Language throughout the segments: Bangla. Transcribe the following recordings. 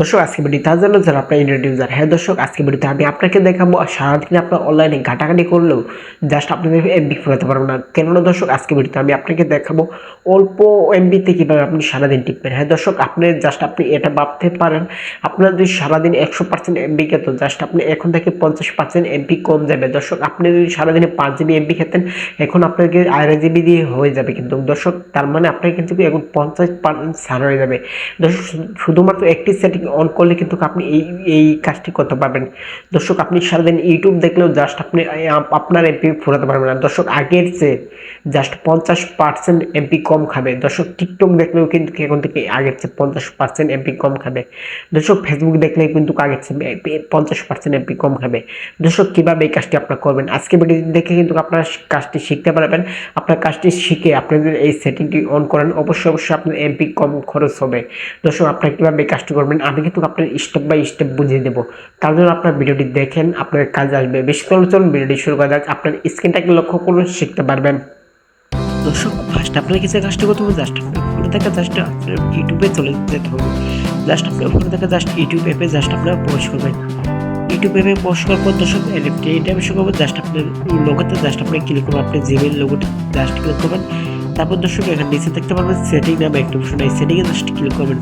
দর্শক, আজকে ভিডিও তার জন্য যারা আপনার ইন্টারনেট ইউজার হ্যাঁ দর্শক, আজকে ভিডিওতে আমি আপনাকে দেখাবো সারাদিন আপনার অনলাইনে ঘাটাঘাটি করলেও জাস্ট আপনাদের এমবি ফেরাতে পারব না। কেননা দর্শক, আজকে ভিডিওতে আমি আপনাকে দেখাবো অল্প এমবিতে কীভাবে আপনি সারাদিন টিপবেন হ্যাঁ দর্শক, আপনি জাস্ট আপনি এটা ভাবতে পারেন, আপনার যদি সারাদিন একশো পার্সেন্ট এমবি খেত জাস্ট আপনি এখন থেকে পঞ্চাশ পার্সেন্ট এমবি কম যাবে। দর্শক, আপনি যদি সারাদিনে পাঁচ জিবি এমবি খেতেন, এখন আপনাকে আড়াই জিবি দিয়ে হয়ে যাবে কিন্তু। দর্শক, তার মানে আপনার কিন্তু এখন পঞ্চাশ পার্সেন্ট সার হয়ে যাবে। দর্শক শুধুমাত্র একটি সেটিং অন করলে কিন্তু আপনি এই এই কাজটি করতে পারবেন। দর্শক, আপনি সারাদিন ইউটিউব দেখলেও জাস্ট আপনি আপনার এমপি ফুরাতে পারবেন না। দর্শক, আগের চেয়ে জাস্ট পঞ্চাশ পার্সেন্ট এমপি কম খাবে। দর্শক টিকটক দেখলেও কিন্তু এখন থেকে আগের চেয়ে পঞ্চাশ পার্সেন্ট এমপি কম খাবে। দর্শক ফেসবুক দেখলে কিন্তু আগের চেয়ে পঞ্চাশ পার্সেন্ট এমপি কম খাবে। দর্শক, কীভাবে এই কাজটি আপনার করবেন? আজকে ভিডিও দেখে কিন্তু আপনার কাজটি শিখতে পারবেন। আপনার কাজটি শিখে আপনি যদি এই সেটিংটি অন করেন। অবশ্যই অবশ্যই আপনার এমপি কম খরচ হবে। দর্শক, আপনার কীভাবে কাজটি করবেন? আমি কিন্তু আপনার স্টেপ বাই স্টেপ বুঝিয়ে দেবো। তার জন্য আপনার ভিডিওটি দেখেন, আপনার কাজে আসবে। বেশি চলুন চলুন ভিডিওটি শুরু করা যাক। আপনার স্ক্রিনটাকে লক্ষ্য করুন, শিখতে পারবেন। দর্শক ফার্স্ট আপনার কিছু কাজটি করতে হবে জাস্ট আপনার ফোনে থাকা জাস্ট আপনার ইউটিউবে চলে যেতে হবে। জাস্ট আপনার ফোনে থাকা জাস্ট ইউটিউব অ্যাপে জাস্ট আপনার পোস্ট করবেন। ইউটিউব অ্যাপে পোস্ট করার পর দর্শক এলএফটি আমি শুরু করব জাস্ট আপনার লোগোতে জাস্ট আপনি ক্লিক করবেন। আপনি জিমেল লোগোতে জাস্ট ক্লিক করবেন। তারপর দর্শক, এখানে নিচে দেখতে পারবেন সেটিং নামে একটা অপশন এই সেটিংয়ে জাস্ট ক্লিক করবেন।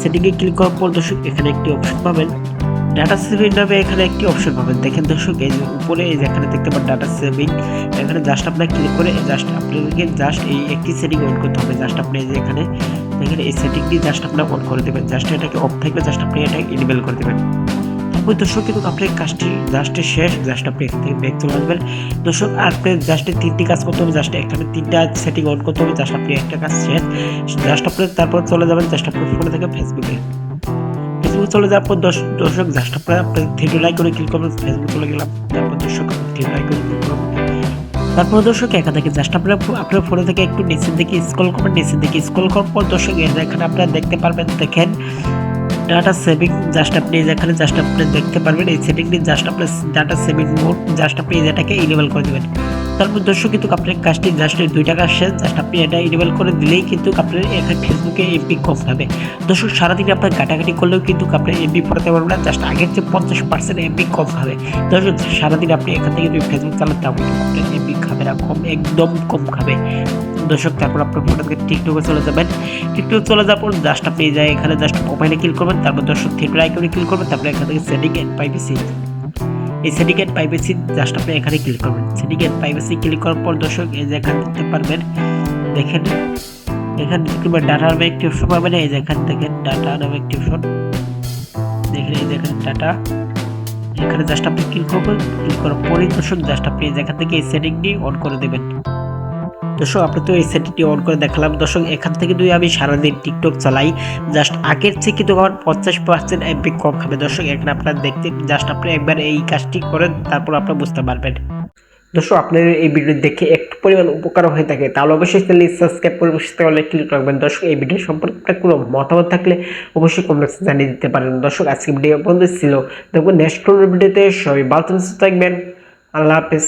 সেটিংয়ে ক্লিক করার পর দর্শক, এখানে একটি অপশন পাবেন। ডাটা সেভিং নামে এখানে একটি অপশন পাবেন। দেখেন দর্শক, এই যে উপরে, এই যে এখানে দেখতে পাবেন ডাটা সেভিং এখানে জাস্ট আপনার ক্লিক করে জাস্ট আপনাকে জাস্ট এই একটি সেটিং অন করতে হবে। জাস্ট আপনি এই যে এখানে এখানে এই সেটিংটি জাস্ট আপনার অন করে দেবেন। জাস্ট এটাকে অফ থাকবে জাস্ট আপনি এটা ইনেবল করে দেবেন। তারপর দর্শক কিন্তু আপনার কাজটি শেষ আপনি চলে আসবেন। দর্শক আপনি জাস্ট তিনটি কাজ করতে হবে জাস্ট তিনটা সেটিং অন করতে হবে জাস্ট আপনি একটা কাজ শেষ। জাস্ট আপনি তারপর চলে যাবেন জাস্ট আপনার ফোনে থেকে ফেসবুকে চলে যাওয়ার পর দর্শ- দর্শক জাস্ট লাইক করে ক্লিক করবেন ফেসবুক চলে গেলাম, তারপর দর্শক লাইক করে ক্লিক করবেন। তারপর দর্শক, একা থেকে জাস্ট আপনার ফোনে থেকে একটু নিচের দিকে স্ক্রল করবেন, নিচের দিকে স্ক্রল করার পর দর্শক এখানে আপনারা দেখতে পারবেন, দেখেন ডাটা সেভিং জাস্ট আপনি এখানে জাস্ট আপনি দেখতে পারবেন, এই সেটিংটি জাস্ট আপনার ডাটা সেভিং মোড জাস্ট আপনি এটাকে ইনেবল করে দেবেন। তারপর দর্শক কিন্তু আপনার কাজটি জাস্ট দুই টাকা শেষ জাস্ট আপনি এটা ইনেবল করে দিলেই কিন্তু আপনার এখানে ফেসবুকে এমপি কম হবে। দর্শক, সারাদিন আপনার ঘাটাঘাটি করলেও কিন্তু আপনার এমপি পড়াতে পারবেন না জাস্ট আগের চেয়ে পঞ্চাশ পার্সেন্ট এমপি কম হবে। দর্শক, সারাদিন আপনি এখান থেকে যদি ফেসবুক চালাতে হবে আপনার এমপি খাবে না কম, একদম কম খাবে। দর্শক, তারপর আপনার ফোন থেকে টিকটকে চলে যাবেন। টিকটক চলে যাওয়ার পর জাস্ট আপনি যায় এখানে জাস্ট মোবাইলে ক্লিক করবেন, তারপর দর্শক থিয়েটার আইকনে ক্লিক করবেন, তারপরে এখান থেকে সেটিং এন্ড প্রাইভেসি এই সিন্ডিকেট প্রাইভেসি জাস্ট আপনি এখানে ক্লিক করবেন। সিন্ডিকেট প্রাইভেসি ক্লিক করার পর দর্শক, এই যে এখানে দেখতে পারবেন, দেখেন, এখানে কিংবা ডাটা নামে একটি অপশন পাবেন, এই যে এখান থেকে ডাটা নামে একটি অপশন দেখেন, এই দেখেন ডাটা এখানে জাস্ট আপনি ক্লিক করবেন ক্লিক করার পরেই দর্শক জাস্ট আপনি এই জায়গা থেকে এই সেটিংটি অন করে দেবেন। দর্শক আপনি তো এই সেটিংটি অন করে দেখালাম। দর্শক, এখান থেকে যদি আমি সারাদিন টিকটক চালাই। জাস্ট আগের চেয়ে কিন্তু আমার পঞ্চাশ পার্সেন্ট এমপি কম খাবে। দর্শক, এখানে আপনার দেখতে জাস্ট আপনি একবার এই কাজটি করেন, তারপর আপনার বুঝতে পারবেন। দর্শক, আপনার এই ভিডিও দেখে একটু পরিমাণ উপকার হয়ে থাকে, তাহলে অবশ্যই চ্যানেল সাবস্ক্রাইব করে বসে তাহলে ক্লিক রাখবেন দর্শক, এই ভিডিও সম্পর্কে কোনো মতামত থাকলে অবশ্যই কমেন্টসে জানিয়ে দিতে পারেন। দর্শক, আজকে ভিডিও বন্ধু ছিল। দেখুন নেক্সট ভিডিওতে সবাই ভালো থাকবেন। আল্লাহ হাফিজ।